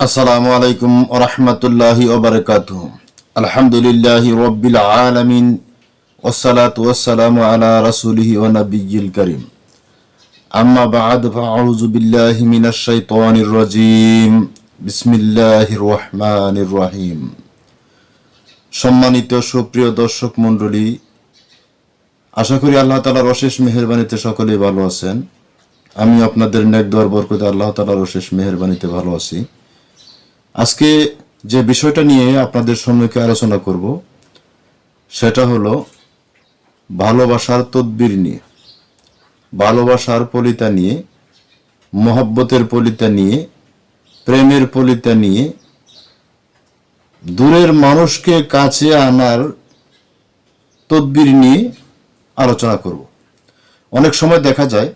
আসসালামু আলাইকুম রহমতুল্লাহি ওবরকাত আলহামদুলিল্লাহ রব্বিল আলমিন ওসালাত ওসালাম আলা রসুলিহি ও নবীল করিম। আম্মা বাদ, ফাউযু বিল্লাহি মিনাশ শাইতানির রাজিম। বিসমিল্লাহির রহমানির রহিম। সম্মানিত সুপ্রিয় দর্শক মণ্ডলী, আশা করি আল্লাহ তালার অশেষ মেহরবানিতে সকলেই ভালো আছেন। আমি আপনাদের নেক দর বরকতে আল্লাহ তালার অশেষ মেহরবানিতে ভালো আছি। আজকে যে বিষয়টা নিয়ে আপনাদের সম্মুখে আলোচনা করব, সেটা হলো ভালোবাসার তদবির নিয়ে, ভালোবাসার পলিতা নিয়ে, মহব্বতের পলিতা নিয়ে, প্রেমের পলিতা নিয়ে, দূরের মানুষকে কাছে আনার তদবির নিয়ে আলোচনা করব। অনেক সময় দেখা যায়,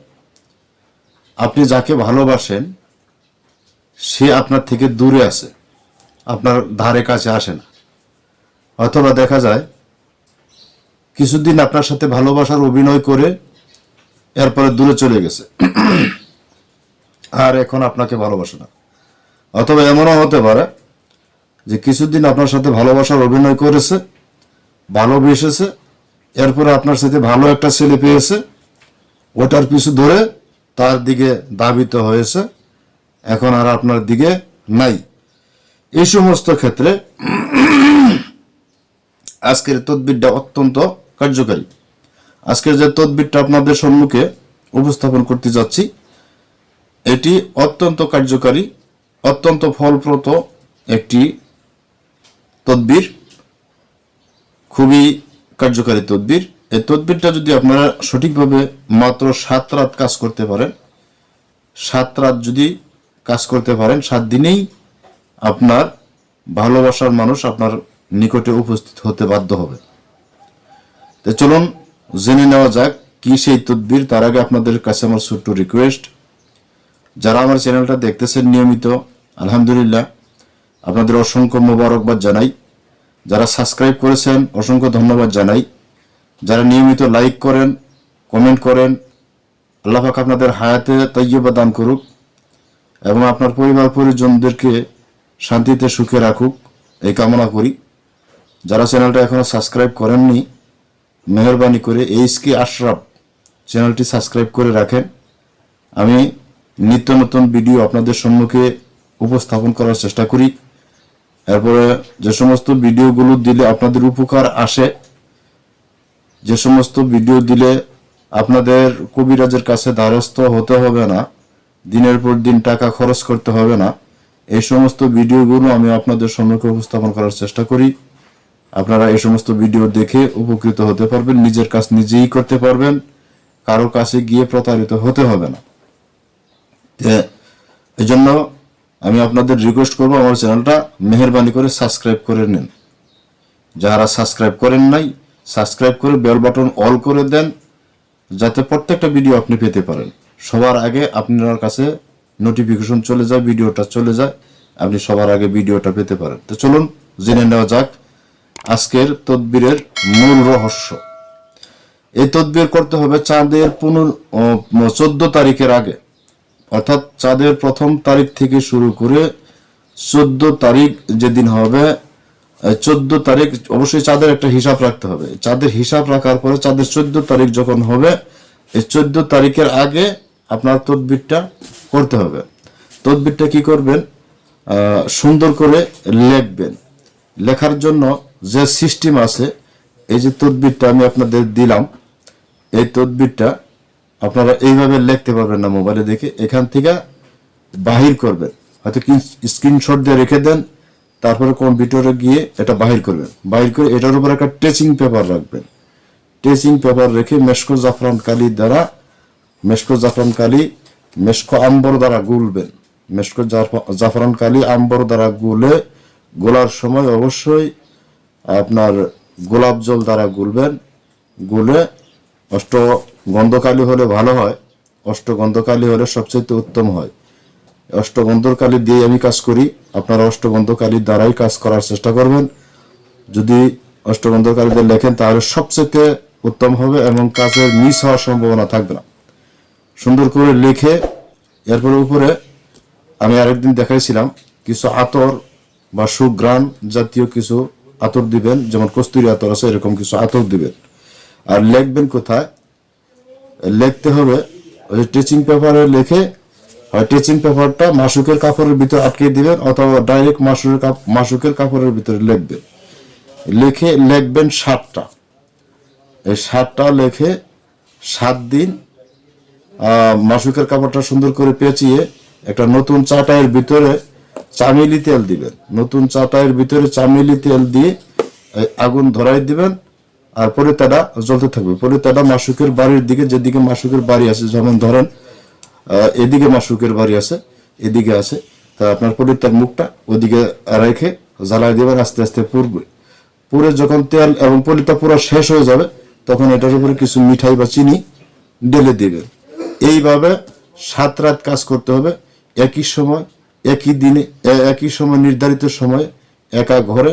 আপনি যাকে ভালোবাসেন সে আপনার থেকে দূরে আছে। আপনার ধারে কাছে আসে না। অথবা দেখা যায়, কিছুদিন আপনার সাথে ভালোবাসার অভিনয় করে এরপরে দূরে চলে গেছে। আর এখন আপনাকে ভালোবাসে না। অথবা এমনও হতে পারে যে কিছুদিন আপনার সাথে ভালোবাসার অভিনয় করেছে, ভালোবেসেছে, এরপরে আপনার সাথে ভালো একটা ছেলে পেয়েছে, ওটার পিছু ধরে তার দিকে দাবিত হয়েছে। এখন আর আপনার দিকে নাই। এই সমস্ত ক্ষেত্রে আজকের তদবিরটা অত্যন্ত কার্যকারী। আজকের যে তদবিরটা আপনাদের সম্মুখে উপস্থাপন করতে যাচ্ছি, এটি অত্যন্ত কার্যকারী, অত্যন্ত ফলপ্রদ একটি তদবির, খুবই কার্যকারী তদবির। এই তদবিরটা যদি আপনারা সঠিকভাবে মাত্র সাত রাত কাজ করতে পারেন, সাত রাত যদি কাজ করতে পারেন, সাত দিনেই আপনার ভালোবাসার মানুষ আপনার নিকটে উপস্থিত হতে বাধ্য হবে। তো চলুন, জেনে নেওয়া যাক কি সেই তদবির। তার আগে আপনাদের কাছে আমার ছোট্ট রিকোয়েস্ট যারা আমার চ্যানেলটা দেখতেছেন নিয়মিত, আলহামদুলিল্লাহ, আপনাদের অসংখ্য মোবারকবাদ জানাই। যারা সাবস্ক্রাইব করেছেন, অসংখ্য ধন্যবাদ জানাই। যারা নিয়মিত লাইক করেন কমেন্ট করেন, আল্লাহ পাক আপনাদের হায়াতে তৈয়বা দান করুক। এবং আপনার পরিবার পরিজনদেরকে শান্তিতে সুখে রাখুক। এই কামনা করি। যারা চ্যানেলটা এখনও সাবস্ক্রাইব করেননি, মেহরবানি করে এইচ কে আশরাফ চ্যানেলটি সাবস্ক্রাইব করে রাখেন। আমি নিত্য নতুন ভিডিও আপনাদের সম্মুখে উপস্থাপন করার চেষ্টা করি। এরপরে যে সমস্ত ভিডিওগুলো দিলে আপনাদের উপকার আসে, যে সমস্ত ভিডিও দিলে আপনাদের কবিরাজের কাছে দ্বারস্থ হতে হবে না। দিনের পর দিন টাকা খরচ করতে হবে না। এই সমস্ত ভিডিওগুলো আমি আপনাদের সম্মুখে উপস্থাপন করার চেষ্টা করি। আপনারা এই সমস্ত ভিডিও দেখে উপকৃত হতে পারবেন, নিজের কাজ নিজেই করতে পারবেন, কারও কাছে গিয়ে প্রতারিত হতে হবে না। এই জন্য আমি আপনাদের রিকোয়েস্ট করব আমার চ্যানেলটা মেহরবানি করে সাবস্ক্রাইব করে নিন। যারা সাবস্ক্রাইব করেন নাই সাবস্ক্রাইব করে বেল বাটন অল করে দেন, যাতে প্রত্যেকটা ভিডিও আপনি পেতে পারেন। সবার আগে আপনার কাছে নোটিফিকেশন চলে যায়, ভিডিওটা চলে যায়, আপনি সবার আগে ভিডিওটা পেতে পারেন। তো চলুন, জেনে নেওয়া যাক আজকের তদবিরের মূল রহস্য। এই তদবির করতে হবে চাঁদের পুনর চোদ্দ তারিখের আগে। অর্থাৎ চাঁদের প্রথম তারিখ থেকে শুরু করে চোদ্দ তারিখ যেদিন হবে চোদ্দ তারিখ অবশ্যই চাঁদের একটা হিসাব রাখতে হবে। চাঁদের হিসাব রাখার পরে চাঁদের চোদ্দ তারিখ যখন হবে, এই চোদ্দ তারিখের আগে আপনার তদবিরটা করতে হবে। তদবিরটা কি করবেন? সুন্দর করে লিখবেন। লেখার জন্য যে সিস্টেম আছে, এই যে তদবিরটা আমি আপনাদের দিলাম, এই তদবিরটা আপনারা এইভাবে লিখতে পারবেন না মোবাইলে দেখে। এখান থেকে বাহির করবেন। হয়তো স্ক্রিনশট দিয়ে রেখে দেন, তারপরে কম্পিউটারে গিয়ে এটা বাহির করবেন। বাহির করে এটার উপর একটা টেচিং পেপার রাখবেন। টেচিং পেপার রেখে মেশকো জাফরান কালি দ্বারা মেশকো জাফরান কালি, মেশকো আম্বর দ্বারা গুলবেন মেশকো জাফরান কালি আম্বর দ্বারা গুলে, গোলার সময় অবশ্যই আপনার গোলাপ জল দ্বারা গুলবেন। গুলে অষ্ট গন্ধকালি হলে ভালো হয় অষ্টগন্ধকালি হলে সবচেয়ে উত্তম হয়। অষ্টগন্ধকালি দিয়ে আমি কাজ করি, আপনারা অষ্টগন্ধকালির দ্বারাই কাজ করার চেষ্টা করবেন। যদি অষ্টগন্ধকারীদের লেখেন, তাহলে সবচেয়ে উত্তম হবে এবং কাজের মিস হওয়ার সম্ভাবনা থাকবে না। সুন্দর করে লিখে এরপরে উপরে আমি আরেকদিন দেখাইছিলাম, কিছু আতর বা সুগ্রান জাতীয় কিছু আতর দিবেন, যেমন কস্তুরি আতর আছে, এরকম কিছু আতর দিবেন। আর লিখবেন কোথায়? লিখতে হবে ওই টিচিং পেপারে লিখে, হয় টিচিং পেপারটা মাসুকের কাপড়ের ভিতরে আটকে দিবেন, অথবা ডাইরেক্ট মাসুকের কাপ- মাসুকের কাপড়ের ভিতরে লিখবেন। লিখে লিখবেন সাতটা। এই সাতটা লেখে সাত দিন মাসুকের কাপড়টা সুন্দর করে পেঁচিয়ে একটা নতুন চাটাইয়ের ভিতরে চামেলি তেল দিবেন। নতুন চাটাইয়ের ভিতরে চামেলি তেল দিয়ে আগুন ধরাই দিবেন আর পরিতাটা জ্বলতে থাকবে। পরিতাটা মাসুকের বাড়ির দিকে, যেদিকে মাসুকের বাড়ি আছে, যেমন ধরেন এদিকে মাসুকের বাড়ি আছে, এদিকে আছে, তা আপনার পরিতার মুখটা ওদিকে রেখে জ্বালাই দেবেন আস্তে আস্তে পুরবে। পুরে যখন তেল এবং পলিতা পুরো শেষ হয়ে যাবে, তখন এটার উপরে কিছু মিঠাই বা চিনি ঢেলে দিবেন। এইভাবে সাত রাত কাজ করতে হবে, একই সময়, একই দিনে একই সময়, নির্ধারিত সময়ে, একা ঘরে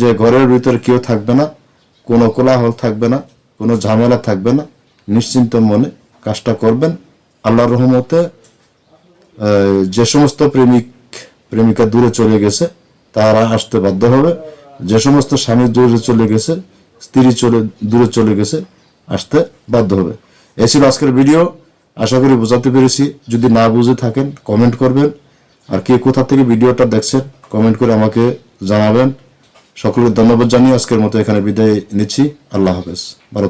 যে ঘরের ভিতরে কেউ থাকবে না, কোনো কোলাহল থাকবে না, কোনো ঝামেলা থাকবে না, নিশ্চিন্ত মনে কাজটা করবেন। আল্লাহর রহমতে যে সমস্ত প্রেমিক, প্রেমিকা দূরে চলে গেছে, তারা আসতে বাধ্য হবে। যে সমস্ত স্বামী দূরে চলে গেছে, স্ত্রী চলে, দূরে চলে গেছে, আসতে বাধ্য হবে। এই ছিল আজকের ভিডিও। আশা করি বোঝাতে পেরেছি। যদি না বুঝে থাকেন কমেন্ট করবেন। আর কে কোথা থেকে ভিডিওটা দেখছেন কমেন্ট করে আমাকে জানাবেন। সকলের ধন্যবাদ জানিয়ে আজকের মতো এখানে বিদায় নিচ্ছি। আল্লাহ হাফেজ। ভালো